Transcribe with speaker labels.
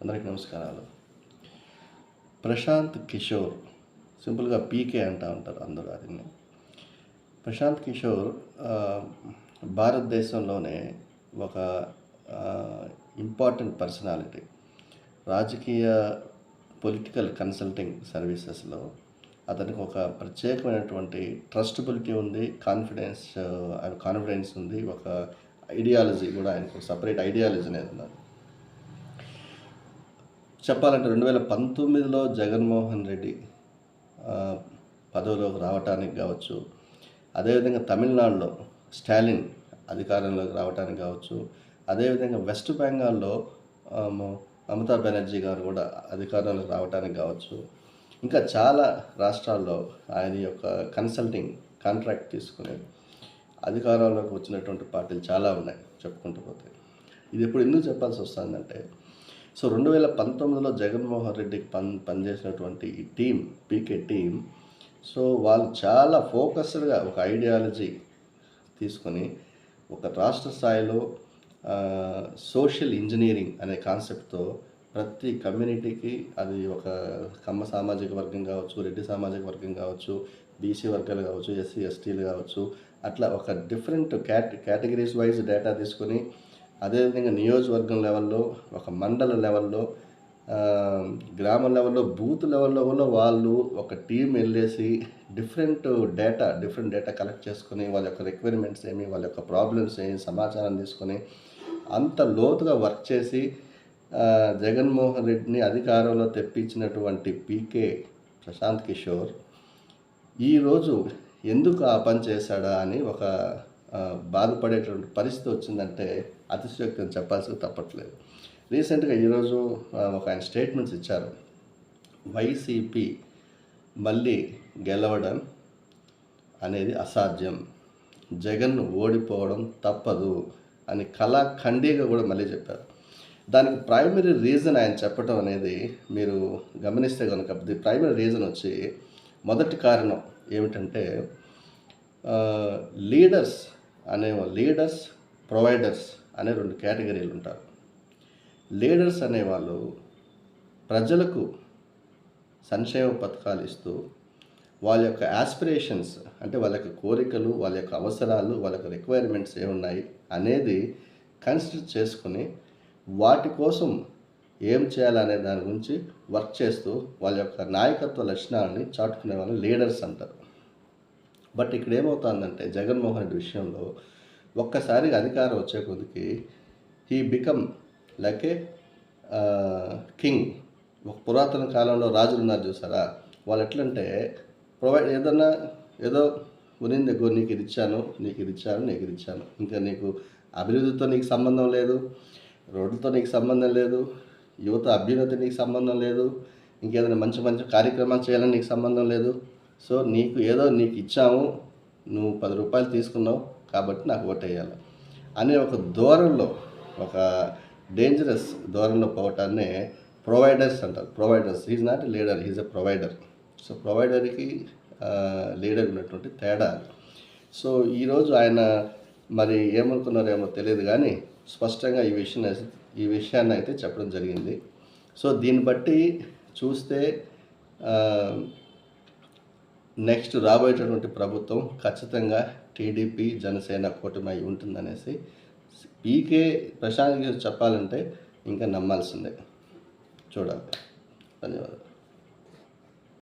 Speaker 1: అందరికీ నమస్కారాలు. ప్రశాంత్ కిషోర్ సింపుల్గా పీకే అంటూ ఉంటారు అందరూ అతన్ని ప్రశాంత్ కిషోర్ భారతదేశంలోనే ఒక ఇంపార్టెంట్ పర్సనాలిటీ. రాజకీయ పొలిటికల్ కన్సల్టింగ్ సర్వీసెస్లో అతనికి ఒక ప్రత్యేకమైనటువంటి ట్రస్టబిలిటీ ఉంది కాన్ఫిడెన్స్ ఆయన కాన్ఫిడెన్స్ ఉంది ఒక ఐడియాలజీ కూడా ఆయనకు సపరేట్ ఐడియాలజీ అనేది ఉన్నది. చెప్పాలంటే రెండు వేల పంతొమ్మిదిలో జగన్మోహన్ రెడ్డి పదవిలోకి రావటానికి కావచ్చు అదేవిధంగా తమిళనాడులో స్టాలిన్ అధికారంలోకి రావటానికి కావచ్చు అదేవిధంగా వెస్ట్ బెంగాల్లో మమతా బెనర్జీ గారు కూడా అధికారంలోకి రావటానికి కావచ్చు ఇంకా చాలా రాష్ట్రాల్లో ఆయన యొక్క కన్సల్టింగ్ కాంట్రాక్ట్ తీసుకుని అధికారంలోకి వచ్చినటువంటి పార్టీలు చాలా ఉన్నాయి చెప్పుకుంటూ పోతే. ఇది ఇప్పుడు ఎందుకు చెప్పాల్సి వస్తుందంటే సో రెండు వేల పంతొమ్మిదిలో జగన్మోహన్ రెడ్డికి పని పనిచేసినటువంటి ఈ టీం పీకే టీం సో వాళ్ళు చాలా ఫోకస్డ్గా ఒక ఐడియాలజీ తీసుకొని ఒక రాష్ట్ర స్థాయిలో సోషల్ ఇంజనీరింగ్ అనే కాన్సెప్ట్తో ప్రతి కమ్యూనిటీకి అది ఒక కమ్మ సామాజిక వర్గం కావచ్చు రెడ్డి సామాజిక వర్గం కావచ్చు బీసీ వర్గాలు కావచ్చు ఎస్సీ ఎస్టీలు కావచ్చు అట్లా ఒక different cat categories wise data తీసుకొని అదేవిధంగా నియోజకవర్గం లెవెల్లో ఒక మండల లెవెల్లో గ్రామ లెవెల్లో బూత్ లెవెల్లో కూడా వాళ్ళు ఒక టీం వెళ్ళేసి different data different data collect చేసుకొని వాళ్ళ యొక్క రిక్వైర్మెంట్స్ ఏమి వాళ్ళ యొక్క ప్రాబ్లమ్స్ ఏమి సమాచారం తీసుకొని అంత లోతుగా వర్క్ చేసి జగన్మోహన్ రెడ్డిని అధికారంలో తెప్పించినటువంటి పీకే ప్రశాంత్ కిషోర్ ఈరోజు ఎందుకు ఆ పని చేశాడా అని ఒక బాధపడేటువంటి పరిస్థితి వచ్చిందంటే అతిశయోక్తి అని చెప్పాల్సి తప్పట్లేదు. రీసెంట్గా ఈరోజు ఒక ఆయన స్టేట్మెంట్స్ ఇచ్చారు. వైసీపీ మళ్ళీ గెలవడం అనేది అసాధ్యం. జగన్ను ఓడిపోవడం తప్పదు అని కళాఖండీగా కూడా మళ్ళీ చెప్పారు. దానికి ప్రైమరీ రీజన్ ఆయన చెప్పడం అనేది మీరు గమనిస్తే కనుక ది ప్రైమరీ రీజన్ వచ్చి మొదటి కారణం ఏమిటంటే లీడర్స్ అనే లీడర్స్ ప్రొవైడర్స్ అనే రెండు కేటగిరీలు ఉంటారు. లీడర్స్ అనేవాళ్ళు ప్రజలకు సంక్షేమ పథకాలు ఇస్తూ వాళ్ళ యొక్క ఆస్పిరేషన్స్ అంటే వాళ్ళ యొక్క కోరికలు వాళ్ళ యొక్క అవసరాలు వాళ్ళ యొక్క రిక్వైర్మెంట్స్ ఏమున్నాయి అనేది కన్సిడర్ చేసుకుని వాటి కోసం ఏం చేయాలనే దాని గురించి వర్క్ చేస్తూ వాళ్ళ యొక్క నాయకత్వ లక్షణాలని చాటుకునే వాళ్ళు లీడర్స్ అంటారు. బట్ ఇక్కడ ఏమవుతుందంటే జగన్మోహన్ రెడ్డి విషయంలో ఒక్కసారిగా అధికారం వచ్చే కొద్దికి he become like a king. ఒక పురాతన కాలంలో రాజులు ఉన్నారు చూసారా? వాళ్ళు ఎట్లంటే ప్రొవైడ్ ఏదన్నా ఏదో ఉనింది ఎగో నీకు ఇది ఇచ్చాను నీకు ఇది ఇచ్చాను నీకు ఇది ఇచ్చాను. ఇంకా నీకు అభివృద్ధితో నీకు సంబంధం లేదు రోడ్లతో నీకు సంబంధం లేదు యువత అభ్యున్నతి నీకు సంబంధం లేదు ఇంకేదైనా మంచి మంచి కార్యక్రమాలు చేయాలని నీకు సంబంధం లేదు. సో నీకు ఏదో నీకు ఇచ్చాము నువ్వు పది రూపాయలు తీసుకున్నావు కాబట్టి నాకు ఓటేయాలి అనే ఒక ధోరణిలో ఒక డేంజరస్ ధోరణిలో పోవటాన్ని ప్రొవైడర్స్ అంటారు. Providers is not leader is a provider so ప్రొవైడర్కి leader ఉన్నటువంటి తేడా సో ఈరోజు ఆయన మరి ఏమనుకున్నారేమో తెలియదు కానీ స్పష్టంగా ఈ విషయం ఈ విషయాన్ని అయితే చెప్పడం జరిగింది. సో దీన్ని బట్టి చూస్తే నెక్స్ట్ రాబోయేటటువంటి ప్రభుత్వం ఖచ్చితంగా టీడీపీ జనసేన కూటమి అయి ఉంటుందనేసి పీకే ప్రశాంత్ గారు చెప్పాలంటే ఇంకా నమ్మాల్సిందే. చూడాలి. ధన్యవాదాలు.